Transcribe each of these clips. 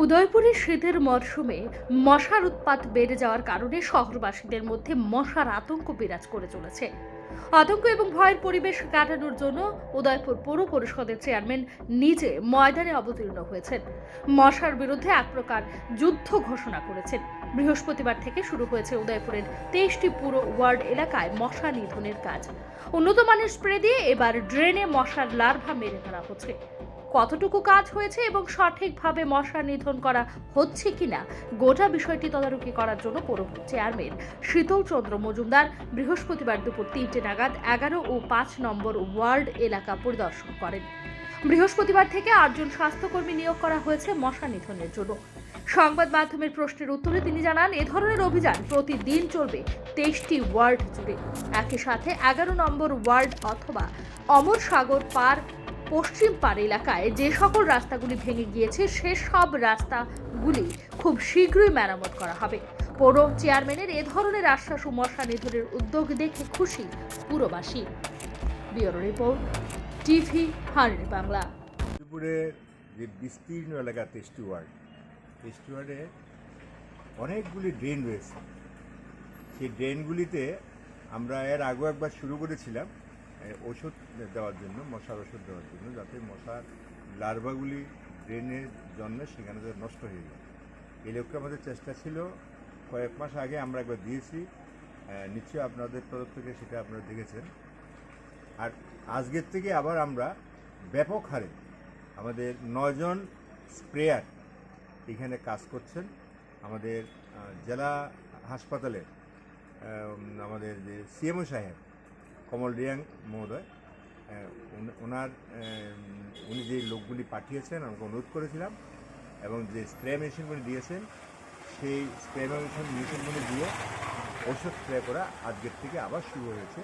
উদয়পুরে শীতের মরশুমে মশার উৎপাত বেড়ে যাওয়ার কারণে শহরবাসীদের মধ্যে মশার আতঙ্ক বিরাজ করে চলেছে। আতঙ্ক এবং ভয়ের পরিবেশ কাটানোর জন্য উদয়পুর পৌর পরিষদের চেয়ারম্যান নিজে ময়দানে অবতীর্ণ হয়েছেন। মশার বিরুদ্ধে এক প্রকার যুদ্ধ ঘোষণা করেছেন। বৃহস্পতিবার থেকে শুরু হয়েছে উদয়পুরের তেইশটি পুরো ওয়ার্ড এলাকায় মশা নিধনের কাজ। উন্নত মানের স্প্রে দিয়ে এবার ড্রেনে মশার লার্ভা মেরে ফেলা হচ্ছে। কতটুকু কাজ হয়েছে এবং সঠিকভাবে মশা নিধন করা হচ্ছে কিনা, গোটা বিষয়টি তদারকি করার জন্য পৌর চেয়ারম্যান শীতল চন্দ্র মজুমদার বৃহস্পতিবার দুপুর তিনটে নাগাদ এগারো ও পাঁচ নম্বর ওয়ার্ড এলাকা পরিদর্শন করেন। বৃহস্পতিবার থেকে আটজন স্বাস্থ্যকর্মী নিয়োগ করা হয়েছে মশা নিধনের জন্য। সংবাদ মাধ্যমের প্রশ্নের উত্তরে তিনি জানান, এ ধরনের অভিযান প্রতিদিন চলবে তেইশটি ওয়ার্ড জুড়ে। একই সাথে এগারো নম্বর ওয়ার্ড অথবা অমর সাগর পার পশ্চিম পাড় এলাকায় যে সকল রাস্তাগুলি ভেঙে গিয়েছে, সে সব রাস্তাগুলি খুব শীঘ্রই মেরামত করা হবে। পৌর চেয়ারম্যানের এ ধরনের আশ্বাস ও মশা নিধনের উদ্যোগ দেখে খুশি পুরবাসী। Bureau report, TV hundred Bangla. যে বিস্তীর্ণ এলাকা তেষ্টি ওয়ার্ড ওয়ার্ডে অনেকগুলি ড্রেন রয়েছে। সেই ড্রেনগুলিতে আমরা এর আগেও একবার শুরু করেছিলাম ওষুধ দেওয়ার জন্য, মশার ওষুধ দেওয়ার জন্য, যাতে মশার লার্ভাগুলি ড্রেনের জন্য সেখানে নষ্ট হয়ে যায়। এই লক্ষ্যে আমাদের চেষ্টা ছিল, কয়েক মাস আগে আমরা একবার দিয়েছি নিশ্চয়ই আপনাদের তরফ থেকে সেটা আপনারা দেখেছেন। আর আজকের থেকে আবার আমরা ব্যাপক হারে আমাদের নজন স্প্রেয়ার এখানে কাজ করছেন আমাদের জেলা হাসপাতালে উম, আমাদের যে সিএমও সাহেব কমল রিয়াং মহোদয় ওনার উনি যে লোকগুলি পাঠিয়েছেন আমাকে অনুরোধ করেছিলাম এবং যে স্প্রে মেশিনগুলি দিয়েছেন সেই স্প্রে মেশিন মেশিনগুলি দিয়ে ওষুধ স্প্রে করা আজকের থেকে আবার শুরু হয়েছে।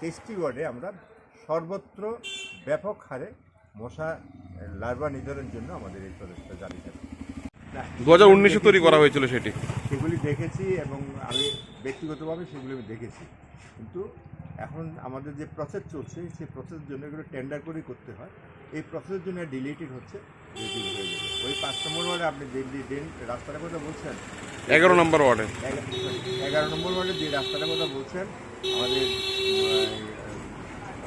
টেস্টি ওয়ার্ডে আমরা সর্বত্র ব্যাপক হারে মশা লার্ভা নিধনের জন্য আমাদের এই প্রচেষ্টা জারি থাকবে না, দু হাজার উনিশে তৈরি করা হয়েছিল সেটি। সেগুলি দেখেছি এবং আমি ব্যক্তিগতভাবে সেগুলি আমি দেখেছি। কিন্তু এখন আমাদের যে প্রসেস চলছে সেই প্রসেসের জন্য এগুলো টেন্ডার করেই করতে হয়। এই প্রসেসের জন্য ডিলেটেড হচ্ছে ওই পাঁচ নম্বর ওয়ার্ডে আপনি যে ড্রেন রাস্তাটার কথা বলছেন এগারো নম্বর ওয়ার্ডে এগারো নম্বর ওয়ার্ডে যে রাস্তাটার কথা বলছেন আমাদের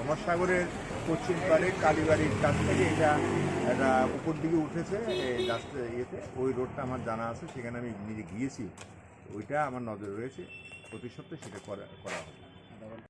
অমরসাগরের পশ্চিম পাড়ে কালীবাড়ির কাছ থেকে এটা একটা উপর দিকে উঠেছে রাস্তা ইয়েতে। ওই রোডটা আমার জানা আছে, সেখানে আমি নিজে গিয়েছি। ওইটা আমার নজরে রয়েছে। প্রতি সপ্তাহে সেটা করা করা হবে